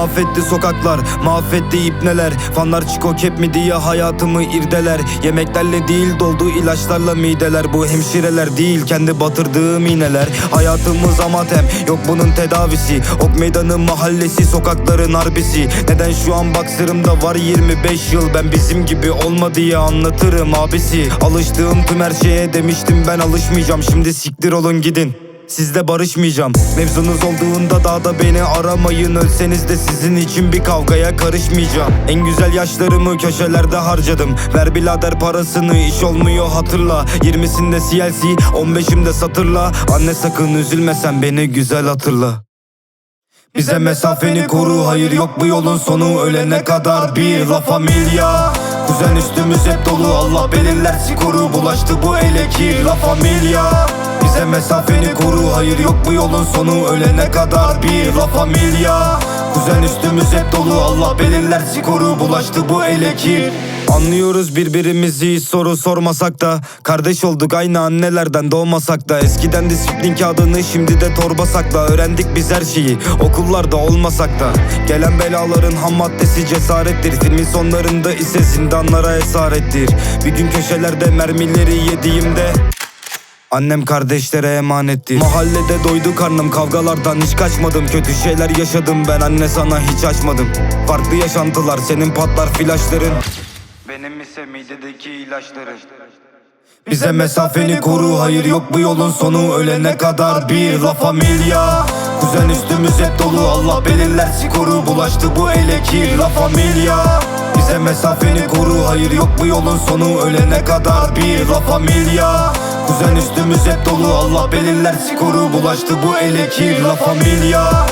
Mahvetti sokaklar mahvetti ipneler. Fanlar çiko kep mi diye hayatımı irdeler. Yemeklerle değil doldu ilaçlarla mideler. Bu hemşireler değil kendi batırdığım iğneler Hayatımız amatem yok bunun tedavisi. Ok meydanı mahallesi sokakların harbisi Neden şu an baksırımda var 25 yıl? Ben bizim gibi olma diye anlatırım abisi. Alıştığım tüm her şeye demiştim ben alışmayacağım. Şimdi siktir olun gidin Sizle barışmayacağım. Mevzunuz olduğunda dağda beni aramayın. Ölseniz de sizin için bir kavgaya karışmayacağım. En güzel yaşlarımı köşelerde harcadım. Ver birader parasını iş olmuyor hatırla. 20'sinde CLC 15'imde satırla. Anne sakın üzülme sen beni güzel hatırla. Bize mesafeni koru hayır yok bu yolun sonu. Ölene kadar bir la familia. Kuzen üstümüz hep dolu Allah belirler skoru bulaştı bu ele ki la familia Bize mesafeni koru. Hayır yok bu yolun sonu. Ölene kadar bir la familia. Kuzen üstümüz hep dolu. Allah belirler skoru bulaştı bu ele ki. Anlıyoruz birbirimizi soru sormasak da. Kardeş olduk aynı annelerden doğmasak da. Eskiden disiplin kağıdını şimdi de torba sakla. Öğrendik biz her şeyi okullarda olmasak da. Gelen belaların ham maddesi cesarettir. Filmin sonlarında ise zindanlara esarettir. Bir gün köşelerde mermileri yediğimde Annem kardeşlere emanettir Mahallede doydu karnım kavgalardan hiç kaçmadım. Kötü şeyler yaşadım ben anne sana hiç açmadım. Farklı yaşantılar senin patlar flaşların. Benim ise midedeki ilaçları. Bize mesafeni koru hayır yok bu yolun sonu. Ölene kadar bir la familia Kuzen üstümüz hep dolu Allah belirler skoru. Bulaştı bu ele ki la familia. Bize mesafeni koru hayır yok bu yolun sonu. Ölene kadar bir la familia. Kuzen üstümüz hep dolu Allah belirler skoru. Bulaştı bu ele ki la familia